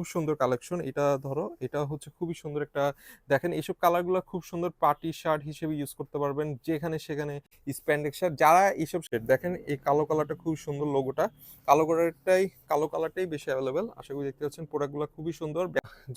খুব সুন্দর কালেকশন এটা ধরো, এটা হচ্ছে খুবই সুন্দর একটা, দেখেন এইসব কালারগুলো খুব সুন্দর পার্টি শার্ট হিসেবে ইউজ করতে পারবেন, যেখানে সেখানে স্প্যান্ডেক শার্ট যারা এইসব শার্ট দেখেন এই কালো কালারটা খুব সুন্দর লোগোটা কালো কালারটাই কালো কালারটাই বেশি অ্যাভেলেবেল আশা করি দেখতে পাচ্ছেন প্রোডাক্টগুলো খুবই সুন্দর।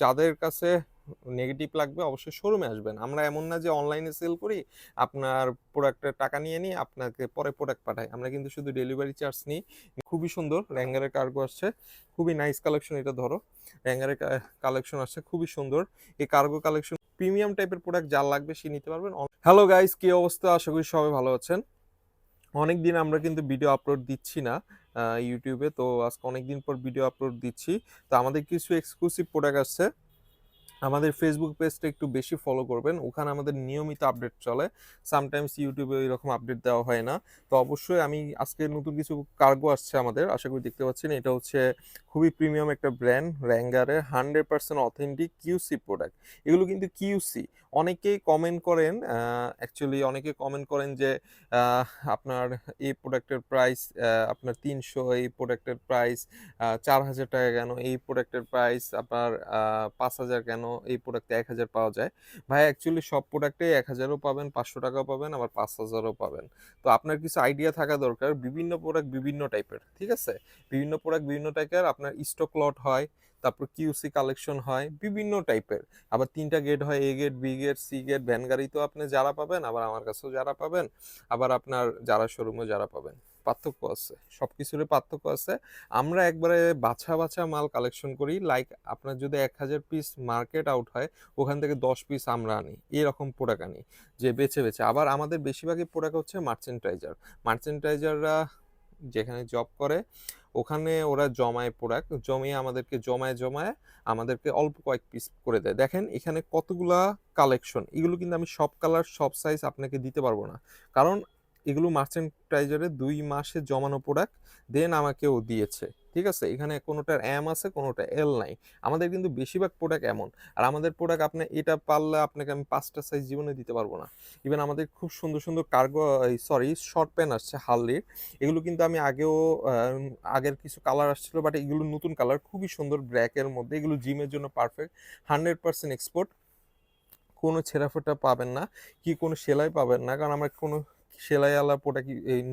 যাদের কাছে নেগেটিভ লাগবে, অবশ্যই শোরুমে আসবেন। আমরা এমন না যে অনলাইনে সেল করি, আপনার প্রোডাক্টের টাকা নিয়ে নিই, আপনাকে পরে প্রোডাক্ট পাঠাই। আমরা কিন্তু শুধু ডেলিভারি চার্জ নিই। খুবই সুন্দর র্যাঙ্গারের কার্গো আসছে। খুবই নাইস কালেকশন এটা ধরো। র্যাঙ্গারের কালেকশন আসছে, খুবই সুন্দর। এই কার্গো কালেকশন প্রিমিয়াম টাইপের প্রোডাক্ট যার লাগবে সে নিতে পারবেন। হ্যালো গাইস কি অবস্থা? আশা করি সবাই ভালো আছেন। অনেক দিন আমরা কিন্তু ভিডিও আপলোড দিচ্ছি না ইউটিউবে তো আজকে অনেক দিন পর ভিডিও আপলোড দিচ্ছি। তো আমাদের কিছু এক্সক্লুসিভ প্রোডাক্ট আসছে। আমাদের ফেসবুক পেজটা একটু বেশি ফলো করবেন। ওখানে আমাদের নিয়মিত আপডেট চলে। সামটাইমস ইউটিউবে এরকম আপডেট দেওয়া হয় না। তো অবশ্যই আমি আজকে নতুন কিছু কার্গো আসছে আমাদের। আশা করি দেখতে পাচ্ছেন, এটা হচ্ছে খুবই প্রিমিয়াম একটা brand র্যাঙ্গারের hundred percent authentic QC product এগুলো কিন্তু কিউসি অনেকেই কমেন্ট করেন অ্যাকচুয়ালি অনেকে কমেন্ট করেন যে আপনার এই প্রোডাক্টের প্রাইস আপনার তিনশো, এই প্রোডাক্টের প্রাইস চার হাজার টাকা কেন, এই প্রোডাক্টের প্রাইস আপনার পাঁচ হাজার কেন এই প্রোডাক্টে এক হাজার পাওয়া যায়। ভাই অ্যাকচুয়ালি সব প্রোডাক্টে এক হাজারও পাবেন, পাঁচশো টাকাও পাবেন, আবার পাঁচ হাজারও পাবেন। তো আপনার কিছু আইডিয়া থাকা দরকার, বিভিন্ন প্রোডাক্ট বিভিন্ন টাইপের ঠিক আছে? বিভিন্ন প্রোডাক্ট বিভিন্ন টাইপের আপনার স্টক লট হয়, তারপর কিউসি কালেকশন হয়, বিভিন্ন টাইপের আবার তিনটা গেট হয় A gate B gate C gate van গাড়িতেও আপনি যারা পাবেন, আবার আমার কাছেও যারা পাবেন, আবার আপনার যারা শোরুমেও যারা পাবেন। পার্থক্য আছে সব কিছুরই পার্থক্য আছে। আমরা একবারে বাছা বাছা মাল কালেকশন করি লাইক আপনার যদি এক হাজার পিস মার্কেট আউট হয়, ওখান থেকে দশ পিস আমরা আনি, এরকম প্রোডাক্ট আনি, যে বেছে বেছে। আবার আমাদের বেশিরভাগই প্রোডাক্ট হচ্ছে মার্চেন্টাইজার মার্চেন্টাইজাররা যেখানে জব করে, ওখানে ওরা জমায় প্রোডাক্ট জমিয়ে আমাদেরকে জমায় জমায় আমাদেরকে অল্প কয়েক পিস করে দেয়। দেখেন, এখানে কতগুলা কালেকশন এগুলো কিন্তু আমি সব কালার সব সাইজ আপনাকে দিতে পারব না। কারণ এগুলো মার্চেন্টাইজারে দুই মাসে জমানো প্রোডাক্ট দেন আমাকে ও দিয়েছে। ঠিক আছে? এখানে কোনোটার এম আছে, কোনোটা এল নাই। আমাদের কিন্তু বেশিরভাগ প্রোডাক্ট এমন। আর আমাদের প্রোডাক্ট আপনি এটা পারলে আপনাকে আমি পাঁচটা সাইজ জীবনে দিতে পারব না। ইভেন আমাদের খুব সুন্দর সুন্দর কার্গো সরি শর্ট প্যান্ট আসছে হাললির এগুলো কিন্তু আমি আগেও আগের কিছু কালার আসছিল বাট এগুলো নতুন কালার খুবই সুন্দর ব্র্যাকের মধ্যে। এগুলো জিমের জন্য পারফেক্ট হান্ড্রেড পার্সেন্ট এক্সপোর্ট কোনো ছেঁড়াফোটা পাবেন না, কি কোনো সেলাই পাবেন না, কারণ আমরা কোনো সেলাই আলা প্রোডাক্ট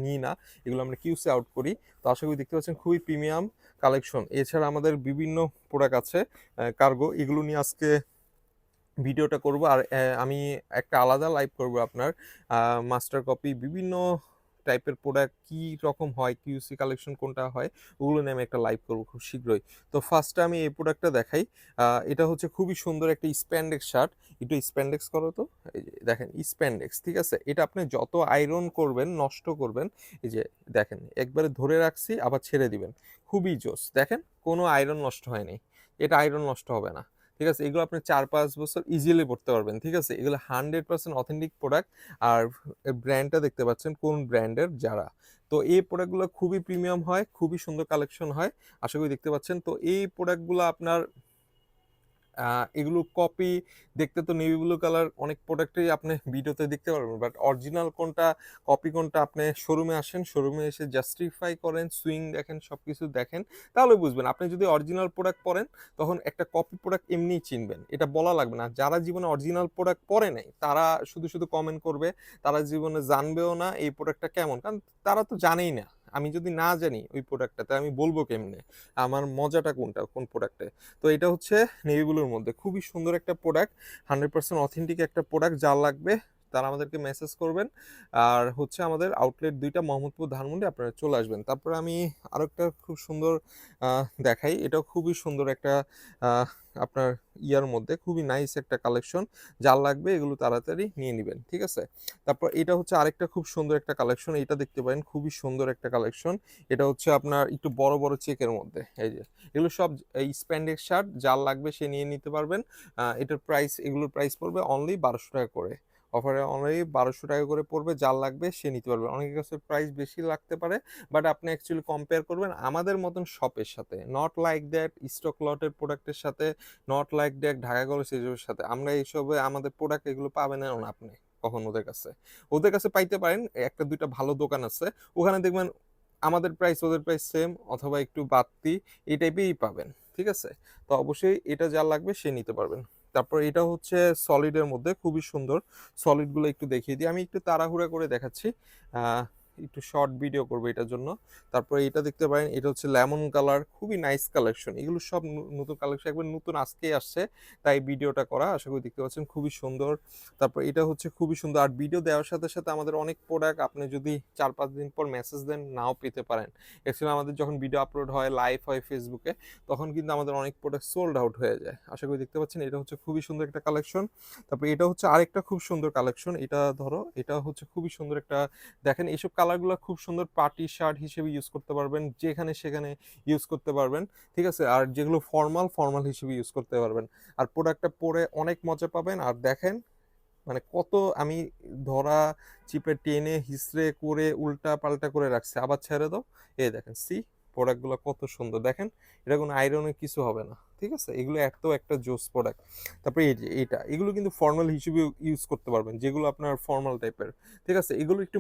নিই না, এগুলো আমরা কিউসে আউট করি। তো আশা করি দেখতে পাচ্ছেন খুবই প্রিমিয়াম কালেকশন এছাড়া আমাদের বিভিন্ন প্রোডাক্ট আছে কার্গো এগুলো নিয়ে আজকে ভিডিওটা করব। আর আমি একটা আলাদা লাইভ করব আপনার মাস্টার কপি বিভিন্ন টাইপের প্রোডাক্ট কি রকম হয় কিউসি কালেকশন কোনটা হয়, ওগুলো নিয়ে আমি একটা লাইভ করব খুব শীঘ্রই। তো ফার্স্টে আমি এই প্রোডাক্টটা দেখাই। এটা হচ্ছে খুবই সুন্দর একটা স্প্যান্ডেক্স শার্ট একটু স্প্যান্ডেক্স করো তো। এই যে দেখেন স্প্যান্ডেক্স ঠিক আছে? এটা আপনি যত আয়রন করবেন, নষ্ট করবেন, এই যে দেখেন, একবারে ধরে রাখছি, আবার ছেড়ে দিবেন। খুবই জোস। দেখেন, কোনো আয়রন নষ্ট হয়নি। এটা আয়রন নষ্ট হবে না। ঠিক আছে? এগুলো আপনি চার পাঁচ বছর ইজিলি পড়তে পারবেন, ঠিক আছে? এগুলো হান্ড্রেড পার্সেন্ট অথেন্টিক প্রোডাক্ট আর ব্র্যান্ডটা দেখতে পাচ্ছেন কোন ব্র্যান্ডের যারা। তো এই প্রোডাক্টগুলো খুবই প্রিমিয়াম হয়, খুবই সুন্দর কালেকশন হয়, আশা করি দেখতে পাচ্ছেন। তো এই প্রোডাক্টগুলো আপনার এগুলো কপি দেখতে তো নেভি ব্লু কালার অনেক প্রোডাক্টই আপনি ভিডিওতে দেখতে পারবেন। বাট অরিজিনাল কোনটা কপি কোনটা আপনি শোরুমে আসেন শোরুমে এসে জাস্টিফাই করেন সুইং দেখেন সব কিছু দেখেন, তাহলে বুঝবেন। আপনি যদি অরিজিনাল প্রোডাক্ট পরেন, তখন একটা কপি প্রোডাক্ট এমনিই চিনবেন। এটা বলা লাগবে না। যারা জীবনে অরিজিনাল প্রোডাক্ট পরে নাই, তারা শুধু শুধু কমেন্ট করবে, তারা জীবনে জানবেও না এই প্রোডাক্টটা কেমন। কারণ তারা তো জানেই না। আমি যদি না জানি ওই প্রোডাক্টটাতে আমি বলব কেমনে? আমার মজাটা কোনটা, কোন প্রোডাক্টে তো এটা হচ্ছে নেভিগুলোর মধ্যে। খুবই সুন্দর একটা প্রোডাক্ট হান্ড্রেড পার্সেন্ট অথেন্টিক একটা প্রোডাক্ট যা লাগবে, তারা আমাদেরকে মেসেজ করবেন। আর হচ্ছে আমাদের আউটলেট দুইটা মোহাম্মদপুর ধানমন্ডি, আপনারা চলে আসবেন। তারপরে আমি আরও একটা খুব সুন্দর দেখাই। এটাও খুবই সুন্দর একটা আপনার ইয়ার মধ্যে খুবই নাইস একটা কালেকশন যার লাগবে এগুলো তাড়াতাড়ি নিয়ে নেবেন, ঠিক আছে? তারপর এটা হচ্ছে আরেকটা খুব সুন্দর একটা কালেকশন এটা দেখতে পারেন খুবই সুন্দর একটা কালেকশন এটা হচ্ছে আপনার একটু বড় বড় চেকের মধ্যে, এই যে, এগুলো সব এই স্প্যান্ডেক্স শার্ট যার লাগবে সে নিয়ে নিতে পারবেন এটার প্রাইস এগুলোর প্রাইস পড়বে অনলি বারোশো টাকা করে অফারে অনলি বারোশো টাকা করে পড়বে যার লাগবে সে নিতে পারবে। অনেকের কাছে প্রাইস বেশি লাগতে পারে বাট আপনি অ্যাকচুয়ালি কম্পেয়ার করবেন আমাদের মতন শপের সাথে। নট লাইক দ্যাট স্টক লটের প্রোডাক্টের সাথে not like that Dhaka college এসবের সাথে। আমরা এইসবে আমাদের প্রোডাক্ট এগুলো পাবেন না আপনি, কখন ওদের কাছে। ওদের কাছে পাইতে পারেন, একটা দুইটা ভালো দোকান আছে, ওখানে দেখবেন আমাদের প্রাইস ওদের প্রাইস সেম অথবা একটু বাড়তি, এই টাইপেরই পাবেন, ঠিক আছে? তো অবশ্যই এটা যা লাগবে সে নিতে পারবেন। তারপর এটা হচ্ছে সলিডের মধ্যে, খুবই সুন্দর। সলিডগুলো একটু দেখিয়ে দিই। আমি একটু তাড়াহুড়া করে দেখাচ্ছি। একটু শর্ট ভিডিও করব এটার জন্য। তারপরে এটা দেখতে পারেন, এটা হচ্ছে লেমন কালার খুবই নাইস কালেকশন এগুলো সব নতুন কালেকশন একবার নতুন আজকেই আসছে, তাই ভিডিওটা করা, আশা করি দেখতে পাচ্ছেন, খুবই সুন্দর। তারপর এটা হচ্ছে খুবই সুন্দর, আর ভিডিও দেওয়ার সাথে সাথে আমাদের অনেক প্রোডাক্ট আপনি যদি চার পাঁচ দিন পর মেসেজ দেন, নাও পেতে পারেন। অ্যাকচুয়ালি আমাদের যখন ভিডিও আপলোড হয় লাইভ হয় ফেসবুকে তখন কিন্তু আমাদের অনেক প্রোডাক্ট সোল্ড আউট হয়ে যায়। আশা করি দেখতে পাচ্ছেন, এটা হচ্ছে খুবই সুন্দর একটা কালেকশন তারপর এটা হচ্ছে আরেকটা খুব সুন্দর কালেকশন এটা ধরো, এটা হচ্ছে খুবই সুন্দর একটা, দেখেন এইসব কালারগুলো খুব সুন্দর পার্টি শার্ট হিসেবে ইউজ করতে পারবেন, যেখানে সেখানে ইউজ করতে পারবেন, ঠিক আছে? আর যেগুলো ফর্মাল ফর্মাল হিসেবে ইউজ করতে পারবেন। আর প্রোডাক্টটা পরে অনেক মজা পাবেন। আর দেখেন মানে কত আমি ধরা, চিপে টেনে, হিসড়ে, করে উল্টা পাল্টা করে রাখছি। আবার ছেড়ে দাও। এই দেখেন সি প্রোডাক্টগুলো কত সুন্দর। দেখেন, এটা কোনো আয়রনের কিছু হবে না, ঠিক আছে? এগুলো এত একটা জোস প্রোডাক্ট তারপরে এই যে এটা, এগুলো কিন্তু ফর্মাল হিসেবে ইউজ করতে পারবেন, যেগুলো আপনার ফর্মাল টাইপের ঠিক আছে? এগুলো একটু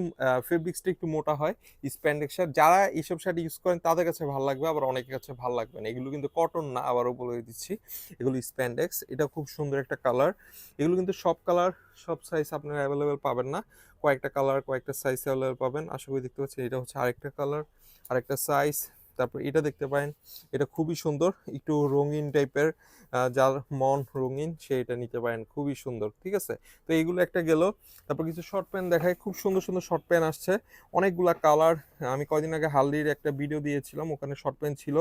ফেব্রিক্সটা একটু মোটা হয় স্প্যান্ডেক্স শার্ট যারা এইসব শার্ট ইউজ করেন, তাদের কাছে ভালো লাগবে, আবার অনেকের কাছে ভালো লাগবে না। এগুলো কিন্তু কটন না আবারও বলে দিচ্ছি, এগুলো স্প্যান্ডেক্স এটা খুব সুন্দর একটা কালার এগুলো কিন্তু সব কালার সব সাইজ আপনারা অ্যাভেলেবেল পাবেন না। কয়েকটা কালার কয়েকটা সাইজ অ্যাভেলেবেল পাবেন। আশা করি দেখতে পাচ্ছেন, এটা হচ্ছে আরেকটা কালার আরেকটা সাইজ তারপর এটা দেখতে পারেন, এটা খুবই সুন্দর, একটু রঙিন টাইপের যার মন রঙিন, সে এটা নিতে পারেন, খুবই সুন্দর, ঠিক আছে? তো এইগুলো একটা গেল, তারপর কিছু শর্ট প্যান্ট দেখায় খুব সুন্দর সুন্দর শর্ট প্যান্ট আসছে, অনেকগুলা কালার আমি কয়দিন আগে হালদির একটা ভিডিও দিয়েছিলাম, ওখানে শর্ট প্যান্ট ছিল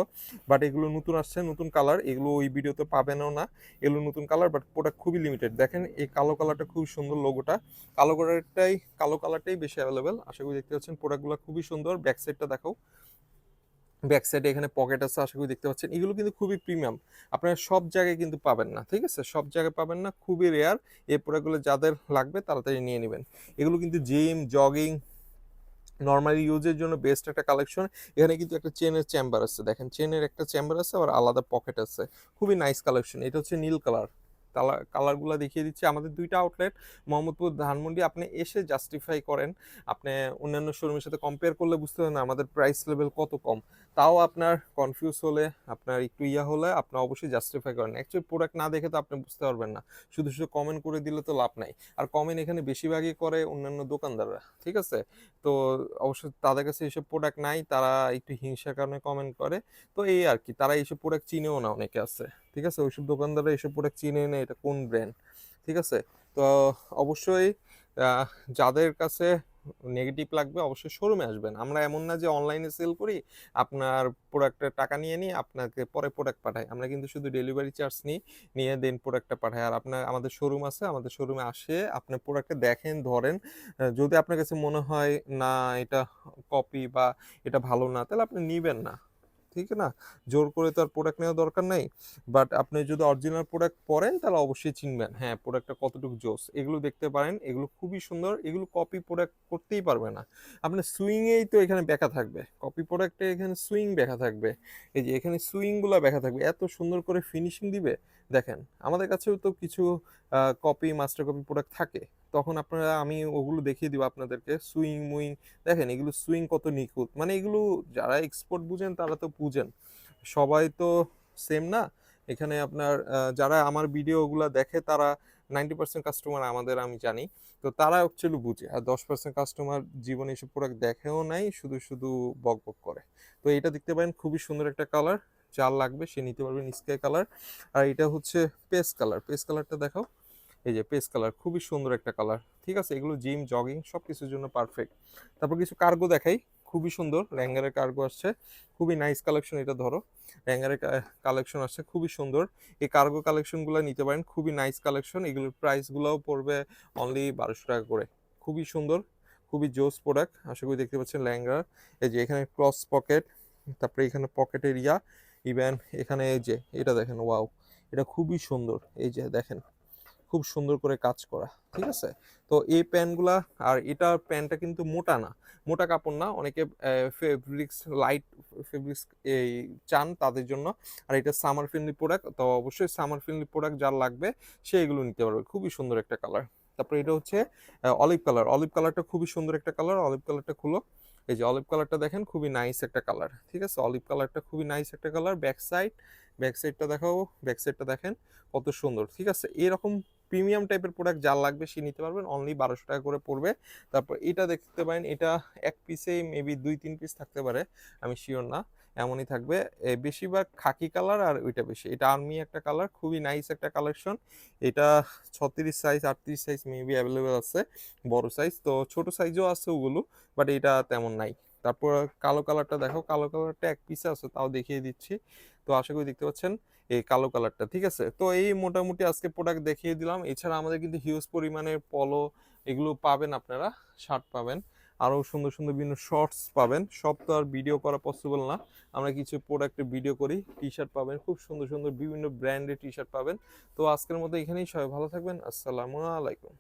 বাট এগুলো নতুন আসছে, নতুন কালার এগুলো ওই ভিডিওতে পাবেনও না, এগুলো নতুন কালার বাট প্রোডাক্ট খুবই লিমিটেড দেখেন, এই কালো কালারটা খুব সুন্দর লোগোটা কালো কালারটাই কালো কালারটাই বেশি অ্যাভেলেবেল আশা করি দেখতে পাচ্ছেন প্রোডাক্টগুলো খুবই সুন্দর ব্যাক সাইডটা দেখাও ব্যাক সাইডে এখানে পকেট আছে, আশা করি দেখতে পাচ্ছেন। এগুলো কিন্তু খুবই প্রিমিয়াম। আপনারা সব জায়গায় কিন্তু পাবেন না, ঠিক আছে? সব জায়গায় পাবেন না, খুবই রেয়ার এই প্রোডাক্টগুলো যাদের লাগবে তাড়াতাড়ি নিয়ে নেবেন। এগুলো কিন্তু জিম জগিং নর্মালি ইউজের জন্য বেস্ট একটা কালেকশন এখানে কিন্তু একটা চেনের চেম্বার আছে। দেখেন চেনের একটা চেম্বার আছে আর আলাদা পকেট আছে। খুবই নাইস কালেকশন এটা হচ্ছে নীল কালার কালার, কালারগুলো দেখিয়ে দিচ্ছি। আমাদের দুইটা আউটলেট, মোহাম্মদপুর, ধানমন্ডি, আপনি এসে জাস্টিফাই করেন। আপনি অন্যান্য শোরুমের সাথে কম্পেয়ার করলে বুঝতে পারেন আমাদের প্রাইস লেভেল কত কম। তাও আপনার কনফিউজ হলে, আপনার একটু ইয়া হলে আপনি অবশ্যই জাস্টিফাই করেন। অ্যাকচুয়ালি প্রোডাক্ট না দেখে তো আপনি বুঝতে পারবেন না। শুধু শুধু কমেন্ট করে দিলে তো লাভ নাই। আর কমেন্ট এখানে বেশিরভাগই করে অন্যান্য দোকানদাররা, ঠিক আছে? তো অবশ্যই তাদের কাছে এইসব প্রোডাক্ট নাই, তারা একটু হিংসার কারণে কমেন্ট করে। তো এই আর কি, তারা এইসব প্রোডাক্ট চিনেও না অনেকে আছে। ঠিক আছে? ওইসব দোকানদাররা এইসব প্রোডাক্ট চিনে না এটা কোন ব্র্যান্ড ঠিক আছে? তো অবশ্যই যাদের কাছে নেগেটিভ লাগবে অবশ্যই শোরুমে আসবেন। আমরা এমন না যে অনলাইনে সেল করি, আপনার প্রোডাক্টের টাকা নিয়ে নিই, আপনাকে পরে প্রোডাক্ট পাঠাই। আমরা কিন্তু শুধু ডেলিভারি চার্জ নিই, নিয়ে দেন প্রোডাক্টটা পাঠাই। আর আপনার, আমাদের শোরুম আছে, আমাদের শোরুমে আসে, আপনি প্রোডাক্টটা দেখেন, ধরেন যদি আপনার কাছে মনে হয়, না, এটা কপি বা এটা ভালো না, তাহলে আপনি নিবেন না। ঠিক না? জোর করে তো আর প্রোডাক্ট নেওয়ার দরকার নাই। বাট আপনি যদি অরিজিনাল প্রোডাক্ট পরেন, তাহলে অবশ্যই চিনবেন। হ্যাঁ প্রোডাক্টটা কতটুকু জোস? এগুলো দেখতে পারেন, এগুলো খুবই সুন্দর, এগুলো কপি প্রোডাক্ট করতেই পারবে না। আপনার সুইংয়েই তো এখানে ব্যাখা থাকবে। কপি প্রোডাক্টে এখানে সুইং ব্যাখা থাকবে। এই যে এখানে সুইংগুলো ব্যাখা থাকবে। এত সুন্দর করে ফিনিশিং দিবে। দেখেন, আমাদের কাছেও তো কিছু কপি মাস্টার কপি প্রোডাক্ট থাকে। তখন আপনারা, আমি ওগুলো দেখিয়ে দিব আপনাদেরকে। সুইং মুইং, দেখেন এগুলো সুইং কত নিখুঁত। মানে এগুলো যারা এক্সপোর্ট বুঝেন, তারা তো বুঝেন। সবাই তো সেম না? এখানে আপনার যারা আমার ভিডিওগুলো দেখে, তারা নাইনটি পার্সেন্ট কাস্টমার আমাদের, আমি জানি। তো তারা অ্যাকচুয়ালি বুঝে। আর দশ পার্সেন্ট কাস্টমার জীবনে এসব প্রোডাক্ট দেখেও নাই, শুধু শুধু বক বক করে। তো এটা দেখতে পারেন, খুবই সুন্দর একটা কালার যার লাগবে, সে নিতে পারবেন স্কাই কালার আর এটা হচ্ছে পেস্ট কালার পেস্ট কালারটা দেখাও। এই যে পেস কালার, খুবই সুন্দর একটা কালার। ঠিক আছে? এগুলো জিম, জগিং সব কিছুর জন্য পারফেক্ট তারপর কিছু কার্গো দেখাই। খুবই সুন্দর। র্যাঙ্গারের কার্গো আসছে। খুবই নাইস কালেকশন এটা ধরো। র্যাঙ্গারের কালেকশন আসছে। খুবই সুন্দর। এই কার্গো কালেকশনগুলো নিতে পারেন। খুবই নাইস কালেকশন এগুলোর প্রাইসগুলোও পড়বে অনলি বারোশো টাকা করে। খুবই সুন্দর। খুবই জোস প্রোডাক্ট আশা করি দেখতে পাচ্ছেন ল্যাঙ্গার এই যে এখানে ক্রস পকেট তারপরে এখানে পকেট এরিয়া ইভেন এখানে এই যে, এটা দেখেন ওয়াও এটা খুবই সুন্দর। এই যে দেখেন। খুব সুন্দর করে কাজ করা, ঠিক আছে? তো এই প্যান্টগুলা আর এটা প্যান্টটা কিন্তু মোটা না, মোটা কাপড় না, অনেকে ফেব্রিক্স লাইট ফেব্রিক্স এই চান তাদের জন্য, আর এটা সামার ফ্রেন্ডলি প্রোডাক্ট তো অবশ্যই সামার ফ্রেন্ডলি প্রোডাক্ট যার লাগবে, সে এগুলো নিতে পারবে, খুবই সুন্দর একটা কালার তারপরে এটা হচ্ছে অলিভ কালার অলিভ কালারটা খুবই সুন্দর একটা কালার অলিভ কালারটা খুলো। এই যে অলিভ কালারটা দেখেন, খুবই নাইস একটা কালার ঠিক আছে? অলিভ কালারটা খুবই নাইস একটা কালার ব্যাক সাইড ব্যাক সাইডটা দেখাও ব্যাক সাইডটা দেখেন, কত সুন্দর, ঠিক আছে? এরকম প্রিমিয়াম টাইপের প্রোডাক্ট যার লাগবে সে নিতে পারবেন। অনলি বারোশো টাকা করে পড়বে। তারপর এটা দেখতে পারেন, এটা এক পিসে মেবি দুই, তিন পিস থাকতে পারে, আমি শিওর না, এমনই থাকবে। বেশিরভাগ খাকি কালার আর ওইটা বেশি। এটা আর্মি একটা কালার খুবই নাইস একটা কালেকশন এটা ছত্রিশ সাইজ আটত্রিশ সাইজ মেবি অ্যাভেলেবেল আছে, বড় সাইজ তো ছোট সাইজও আছে ওগুলো বাট এটা তেমন নাই। তারপর কালো কালারটা দেখো, কালো কালারটা এক পিসে আছে, তাও দেখিয়ে দিচ্ছি। তো আশা করি দেখতে পাচ্ছেন এই কালো কালারটা, ঠিক আছে? তো এই মোটামুটি আজকে প্রোডাক্ট দেখিয়ে দিলাম। এছাড়া আমাদের কিন্তু হিউজ পরিমাণের পলো এগুলো পাবেন আপনারা শার্ট পাবেন। আরও সুন্দর সুন্দর বিভিন্ন শর্টস পাবেন। সব তো আর ভিডিও করা পসিবল না। আমরা কিছু প্রোডাক্টের ভিডিও করি টি শার্ট পাবেন, খুব সুন্দর সুন্দর বিভিন্ন ব্র্যান্ডের টি শার্ট পাবেন। তো আজকের মতো এখানেই সবাই ভালো থাকবেন। আসসালামু আলাইকুম।